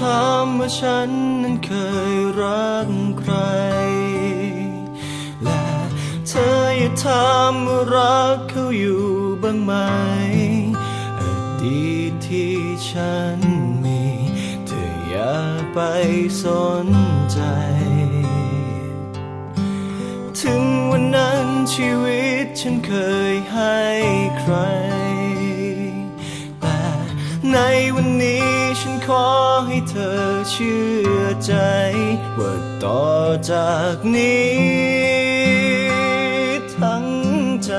ถามว่าฉันนั้นเคยรักใคร และเธออย่าถามว่ารักเขาอยู่บ้างไหมอดีตที่ฉันมี เธออย่าไปสนใจ ถึงวันนั้นชีวิตฉันเคยให้ใคร แต่ในวันนี้ ฉันขอให้เธอเชื่อใจ ว่าต่อจากนี้ทั้งใจ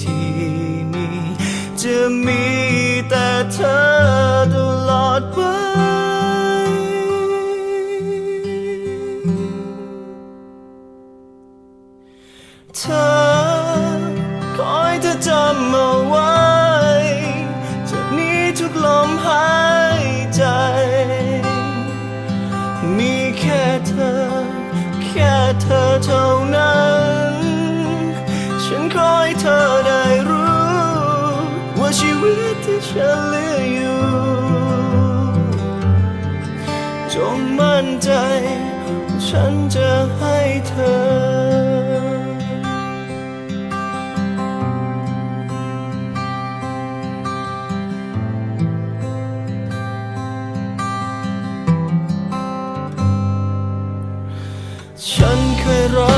ที่มีจะมีแต่เธอตลอดไปเธอขอให้เธอจำ มีแค่เธอ แค่เธอเท่านั้น ฉันขอให้เธอได้รู้ ว่าชีวิตที่ฉันเหลืออยู่ จงมั่นใจ ฉันจะให้เธอ ฉันเคยรอ